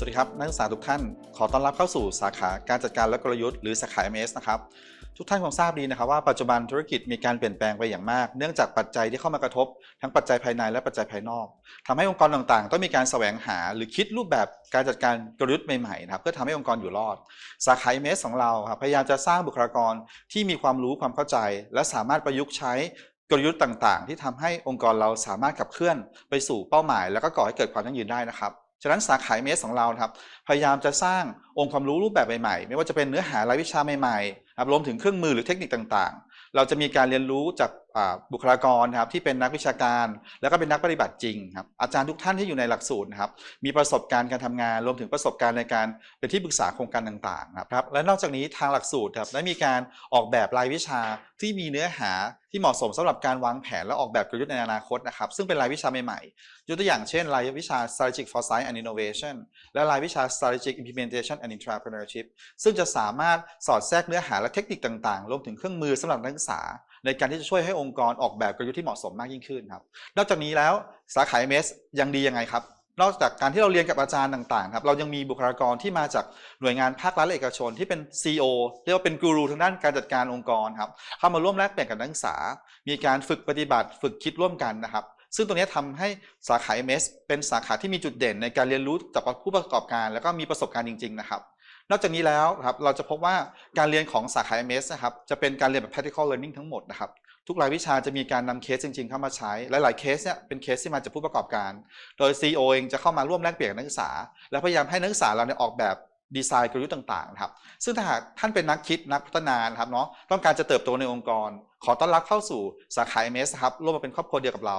สวัสดีครับ นักศึกษาทุกท่าน ขอต้อนรับเข้าสู่สาขาการจัดการและกลยุทธ์หรือสาขา MS นะครับ ทุกท่านคงทราบดีนะครับว่าปัจจุบันธุรกิจมีการเปลี่ยนแปลงไปอย่างมาก เนื่องจากปัจจัยที่เข้ามากระทบ ทั้งปัจจัยภายในและปัจจัยภายนอกทำให้องค์กรต่างๆ ต้องมีการแสวงหาหรือคิดรูปแบบการจัดการกลยุทธ์ใหม่ๆนะครับเพื่อทำให้องค์กรอยู่รอด สาขา MS ของเราครับพยายามจะสร้างบุคลากรที่มีความรู้ความเข้าใจ และสามารถประยุกต์ใช้กลยุทธ์ต่างๆ ที่ทำให้องค์กรเราสามารถขับเคลื่อนไปสู่เป้าหมาย แล้วก็ก่อให้เกิดความยั่งยืนได้นะครับ ฉะนั้นสาขาเมสของเราครับพยายามจะสร้างองค์ความรู้รูปแบบใหม่ๆ ไม่ว่าจะเป็นเนื้อหารายวิชาใหม่ๆครับรวมถึงเครื่องมือหรือเทคนิคต่างๆ เราจะมีการเรียนรู้จากบุคลากรครับที่เป็นนักวิชาการ แล้วก็เป็นนักปฏิบัติจริงครับอาจารย์ทุกท่านที่อยู่ในหลักสูตรนะครับมีประสบการณ์การทำงาน รวมถึงประสบการณ์ในการเป็นที่ปรึกษาโครงการต่างๆนะครับและนอกจากนี้ทางหลักสูตรครับได้มีการออกแบบรายวิชาที่มีเนื้อหาที่เหมาะสมสำหรับการวางแผนและออกแบบกลยุทธ์ในอนาคตนะครับซึ่งเป็นรายวิชาใหม่ๆยกตัวอย่างเช่น รายวิชา strategic foresight and innovation และรายวิชา strategic implementation and entrepreneurship ซึ่งจะสามารถสอดแทรกเนื้อหาและเทคนิคต่างๆ รวมถึงเครื่องมือสำหรับนักศึกษา ในการที่จะช่วยให้องค์กรออกแบบกลยุทธ์ที่เหมาะสมมากยิ่งขึ้นครับ นอกจากนี้แล้วสาขา MS ยังดียังไงครับ นอกจากการที่เราเรียนกับอาจารย์ต่างๆครับเรายังมีบุคลากรที่มาจากหน่วยงานภาครัฐและเอกชนที่เป็น CEO เรียกว่าเป็นกูรูทางด้านการจัดการองค์กรครับเข้ามาร่วมแลกเปลี่ยนกับนักศึกษา มีการฝึกปฏิบัติ ฝึกคิดร่วมกันนะครับซึ่งตรงนี้ทำให้สาขา MS เป็นสาขาที่มีจุดเด่นในการเรียนรู้จากผู้ประกอบการ แล้วก็มีประสบการณ์จริง ๆ นะครับ นอกจากนี้แล้วครับเราจะพบว่าการเรียนของสาขา MS นะครับจะเป็นการเรียนแบบ practical learning ทั้งหมดนะครับทุกรายวิชาจะมีการนำเคสจริง ๆ เข้ามาใช้ หลาย ๆ เคสเนี่ยเป็นเคสที่มาจากผู้ประกอบการ โดย CEO เองจะเข้ามาร่วมแลกเปลี่ยนนักศึกษา และพยายามให้นักศึกษาเราเนี่ยออกแบบดีไซน์กลยุทธ์ต่างๆนะครับซึ่งถ้าหากท่านเป็นนักคิดนักพัฒนานครับเนาะต้องการจะเติบโตในองค์กร ขอต้อนรับเข้าสู่สาขา MS ครับร่วมมาเป็นครอบครัวเดียวกับเรา